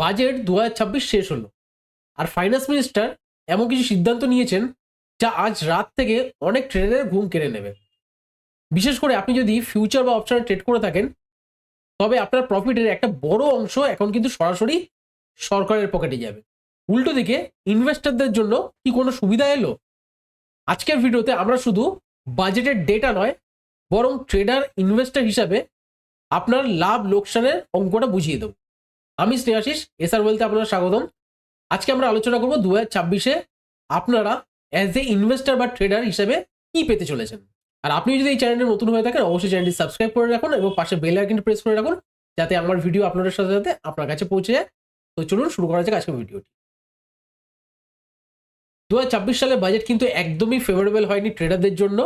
Budget দু হাজার ছাব্বিশ শেষ হলো। আর ফাইন্যান্স মিনিস্টার এমন কিছু সিদ্ধান্ত নিয়েছেন যা আজ রাত থেকে অনেক ট্রেডারের ঘুম কেড়ে নেবে। বিশেষ করে আপনি যদি ফিউচার বা অপশনে ট্রেড করে থাকেন, তবে আপনার প্রফিটের একটা বড় অংশ এখন কিন্তু সরাসরি সরকারের পকেটে যাবে। উল্টো দিকে ইনভেস্টরদের জন্য কি কোনো সুবিধা এলো? আজকের ভিডিওতে আমরা শুধু বাজেটের ডেটা নয়, বরং ট্রেডার ইনভেস্টর হিসাবে আপনার লাভ, লোকসানের অঙ্কটা বুঝিয়ে দেবো। আমি স্নেহাশিস এসআর বলতে আপনার স্বাগতম। আজকে আমরা আলোচনা করব দু হাজার ছাব্বিশে আপনারা অ্যাজ এ ইনভেস্টার বা ট্রেডার হিসেবে কি পেতে চলেছেন। আর আপনি যদি এই চ্যানেলে নতুন হয়ে থাকেন, অবশ্যই চ্যানেলটি সাবস্ক্রাইব করে রাখুন এবং পাশে বেল আইকনটি প্রেস করে রাখুন, যাতে আমার ভিডিও আপনাদের সাথে সাথে আপনার কাছে পৌঁছে যায়। তো চলুন, শুরু করা যাক আজকের ভিডিওটি দু সালের বাজেট কিন্তু একদমই ফেভারেবল হয়নি ট্রেডারদের জন্য।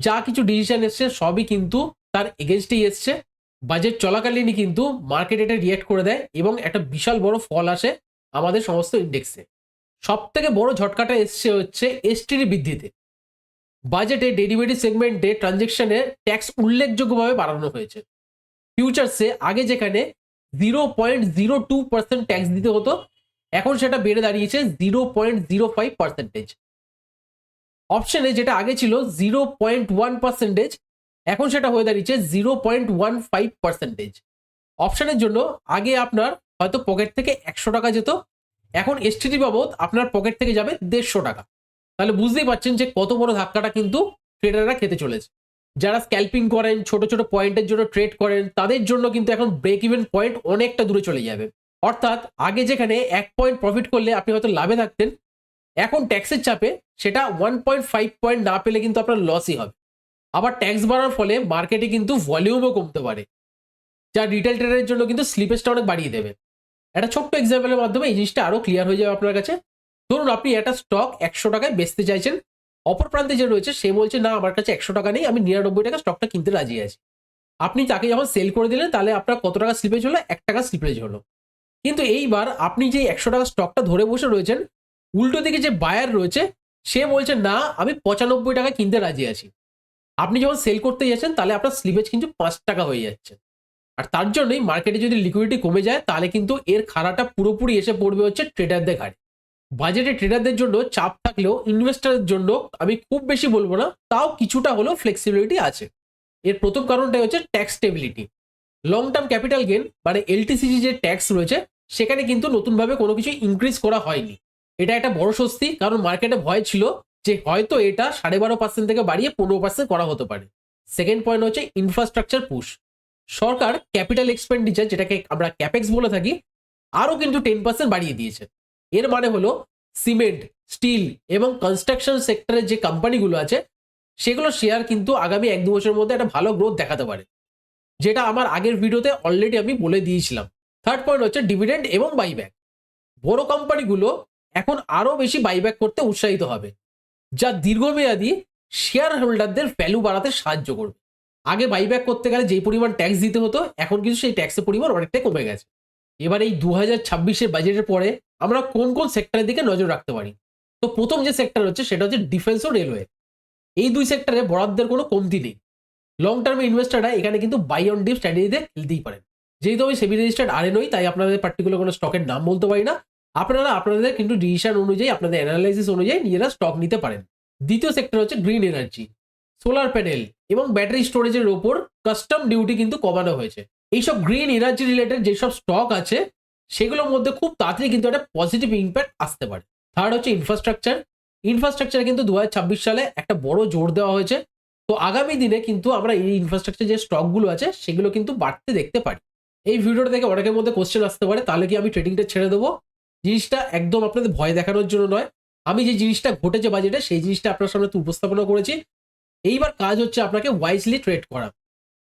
যা কিছু ডিসিশন এসছে, সবই কিন্তু তার এগেনস্টেই এসছে। বাজেট চলাকালীনই কিন্তু মার্কেট এটা রিয়েক্ট করে দেয় এবং একটা বিশাল বড় ফল আসে আমাদের সমস্ত ইন্ডেক্সে সব থেকে বড় ঝটকাটা এসছে হচ্ছে এসটির বৃদ্ধিতে। বাজেটে ডেরিভেটিভ সেগমেন্টে ট্রানজেকশনে ট্যাক্স উল্লেখযোগ্যভাবে বাড়ানো হয়েছে। ফিউচার্সে আগে যেখানে zero point zero two percent tax দিতে হতো, এখন সেটা বেড়ে দাঁড়িয়েছে zero point zero five percentage অপশনে যেটা আগে ছিল জিরো পয়েন্ট ওয়ান পার্সেন্টেজ এখন সেটা হয়ে দাঁড়িয়েছে zero point one five percentage অপশানের জন্য আগে আপনার হয়তো পকেট থেকে একশো টাকা যেত, এখন এসটিডি বাবদ আপনার পকেট থেকে যাবে দেড়শো টাকা। তাহলে বুঝতেই পারছেন যে কত বড় ধাক্কাটা কিন্তু ট্রেডাররা খেতে চলেছে। যারা স্ক্যাল্পিং করেন, ছোট ছোট পয়েন্টের জন্য ট্রেড করেন, তাদের জন্য কিন্তু এখন ব্রেক ইভেন পয়েন্ট অনেকটা দূরে চলে যাবে। অর্থাৎ আগে যেখানে এক পয়েন্ট প্রফিট করলে আপনি হয়তো লাভে থাকতেন, এখন ট্যাক্সের চাপে সেটা ওয়ান পয়েন্ট ফাইভ পয়েন্ট না পেলে কিন্তু আপনার লসই হবে। আবার ট্যাক্স বাড়ার ফলে মার্কেটে কিন্তু ভলিউমও কমতে পারে। যা রিটেল ট্রেডারের জন্য কিন্তু স্লিপেজটা অনেক বাড়িয়ে দেবে। একটা ছোট্ট এক্সাম্পলের মাধ্যমে এই জিনিসটা আরও ক্লিয়ার হয়ে যাবে আপনার কাছে। ধরুন আপনি একটা স্টক একশো টাকায় বেচতে চাইছেন, অপর প্রান্তে যে রয়েছে সে বলছে, না, আমার কাছে একশো টাকা নেই, আমি নিরানব্বই টাকা স্টকটা কিনতে রাজি আছি। আপনি তাকে যখন সেল করে দিলেন, তাহলে আপনার কত টাকা স্লিপেজ হলো? এক টাকা স্লিপেজ হলো। কিন্তু এইবার আপনি যে একশো টাকা স্টকটা ধরে বসে রয়েছেন, উল্টো দিকে যে বায়ার রয়েছে, সে বলছে, না, আমি পঁচানব্বই টাকা কিনতে রাজি আছি। আপনি যখন সেল করতে যাচ্ছেন, তাহলে আপনার স্লিপেজ কিন্তু পাঁচ টাকা হয়ে যাচ্ছে। আর তার জন্যই মার্কেটে যদি লিকুইডিটি কমে যায়, তাহলে কিন্তু এর খাড়াটা পুরোপুরি এসে পড়বে হচ্ছে ট্রেডারদের ঘাড়ে। বাজেটে ট্রেডারদের জন্য চাপ থাকলেও ইনভেস্টারের জন্য আমি খুব বেশি বলব না, তাও কিছুটা হলেও ফ্লেক্সিবিলিটি আছে। এর প্রথম কারণটাই হচ্ছে tax stability long term capital gain মানে এলটিসিজি যে ট্যাক্স রয়েছে, সেখানে কিন্তু নতুনভাবে কোনো কিছু ইনক্রিজ করা হয়নি। এটা একটা বড় স্বস্তি, কারণ মার্কেটে ভয় ছিল যে হয়তো এটা সাড়ে বারো পার্সেন্ট থেকে বাড়িয়ে পনেরো পার্সেন্ট করা হতে পারে। সেকেন্ড পয়েন্ট হচ্ছে ইনফ্রাস্ট্রাকচার পুশ সরকার ক্যাপিটাল এক্সপেন্ডিচার যেটাকে আমরা ক্যাপেক্স বলে থাকি, আরও কিন্তু টেন পার্সেন্ট বাড়িয়ে দিয়েছে। এর মানে হলো সিমেন্ট স্টিল এবং কনস্ট্রাকশন সেক্টরের যে কোম্পানিগুলো আছে, সেগুলো শেয়ার কিন্তু আগামী এক দু বছরের মধ্যে একটা ভালো গ্রোথ দেখাতে পারে। যেটা আমার আগের ভিডিওতে অলরেডি আমি বলে দিয়েছিলাম। থার্ড পয়েন্ট হচ্ছে ডিভিডেন্ড এবং বাইব্যাক বড় কোম্পানিগুলো এখন আরও বেশি বাইব্যাক করতে উৎসাহিত হবে। যা দীর্ঘমেয়াদী শেয়ার হোল্ডারদের ভ্যালু বাড়াতে সাহায্য করবে। আগে বাইব্যাক করতে গেলে যেই পরিমাণ ট্যাক্স দিতে হতো, এখন কিন্তু সেই ট্যাক্সের পরিমাণ অনেকটাই কমে গেছে। এবার এই দু হাজার ছাব্বিশের বাজেটের পরে আমরা কোন কোন সেক্টরের দিকে নজর রাখতে পারি? তো প্রথম যে সেক্টর হচ্ছে, সেটা হচ্ছে ডিফেন্স ও রেলওয়ে এই দুই সেক্টরে বরাদ্দের কোনো কমতি নেই। লং টার্মে ইনভেস্টাররা এখানে কিন্তু বাই অন ডিপ স্ট্র্যাটেজিতে খেলতেই পারেন। যেহেতু আমি সেবি রেজিস্টার্ড আরে নই তাই আপনাদের পার্টিকুলার কোনো স্টকের নাম বলতে পারি না। আপনারা আপনাদের কিন্তু ডিসিশন অনুযায়ী, আপনাদের অ্যানালাইসিস অনুযায়ী নিজেরা স্টক নিতে পারেন। দ্বিতীয় সেক্টর হচ্ছে গ্রিন এনার্জি সোলার প্যানেল এবং ব্যাটারি স্টোরেজের ওপর কাস্টম ডিউটি কিন্তু কমানো হয়েছে। এইসব গ্রিন এনার্জি রিলেটেড যেসব স্টক আছে, সেগুলোর মধ্যে খুব তাড়াতাড়ি কিন্তু একটা পজিটিভ ইম্প্যাক্ট আসতে পারে। থার্ড হচ্ছে ইনফ্রাস্ট্রাকচার ইনফ্রাস্ট্রাকচার কিন্তু দু হাজার ছাব্বিশ সালে একটা বড় জোর দেওয়া হয়েছে। তো আগামী দিনে কিন্তু আমরা এই ইনফ্রাস্ট্রাকচার যে স্টকগুলো আছে, সেগুলো কিন্তু বাড়তে দেখতে পারি। এই ভিডিওটা থেকে অনেকের মধ্যে কোশ্চেন আসতে পারে, তাহলে কি আমি ট্রেডিংটা ছেড়ে দেবো? জিনিসটা একদম আপনাদের ভয় দেখানোর জন্য নয়। আমি যে জিনিসটা ঘটেছে বাজেটে সেই জিনিসটা আপনার সামনে উপস্থাপনা করেছি। এইবার কাজ হচ্ছে আপনাকে ওয়াইজলি ট্রেড করা।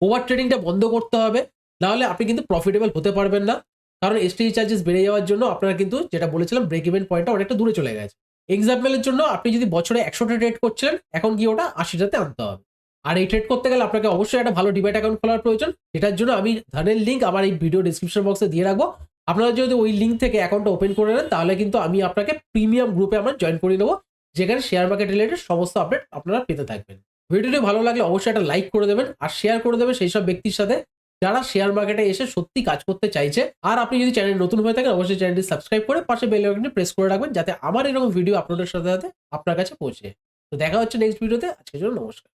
ওভার ট্রেডিংটা বন্ধ করতে হবে। নাহলে আপনি কিন্তু প্রফিটেবল হতে পারবেন না। কারণ এসটি চার্জেস বেড়ে যাওয়ার জন্য আপনারা কিন্তু যেটা বলেছিলাম ব্রেক ইভেন্ট পয়েন্টটা অনেকটা দূরে চলে গেছে। এক্সাম্পলের জন্য আপনি যদি বছরে একশোটা ট্রেড করছিলেন, এখন গিয়ে ওটা আশিটাতে আনতে হবে। আর এই ট্রেড করতে গেলে আপনাকে অবশ্যই একটা ভালো ডিবেট অ্যাকাউন্ট খোলার প্রয়োজন। এটার জন্য আমি ধানের লিঙ্ক আমার এই ভিডিও ডিসক্রিপশন বক্সে দিয়ে রাখব। আপনারা যদি ওই লিঙ্ক থেকে অ্যাকাউন্টটা ওপেন করে নেন, তাহলে কিন্তু আমি আপনাকে প্রিমিয়াম গ্রুপে আমরা জয়েন করে দেবো যেখানে শেয়ার মার্কেট রিলেটেড সমস্ত আপডেট আপনারা পেতে থাকবেন। ভিডিওটি ভালো লাগলে অবশ্যই একটা লাইক করে দেবেন আর শেয়ার করে দেবেন সেই সব ব্যক্তির সাথে যারা শেয়ার মার্কেটে এসে সত্যি কাজ করতে চাইছে। আর আপনি যদি চ্যানেল নতুন হয়ে থাকেন, অবশ্যই চ্যানেলটি সাবস্ক্রাইব করে পাশে বেল আইকনটি প্রেস করে রাখবেন, যাতে আমার এরকম ভিডিও আপলোডের সাথে সাথে আপনার কাছে পৌঁছে তো দেখা হচ্ছে নেক্সট ভিডিওতে আজকের জন্য নমস্কার।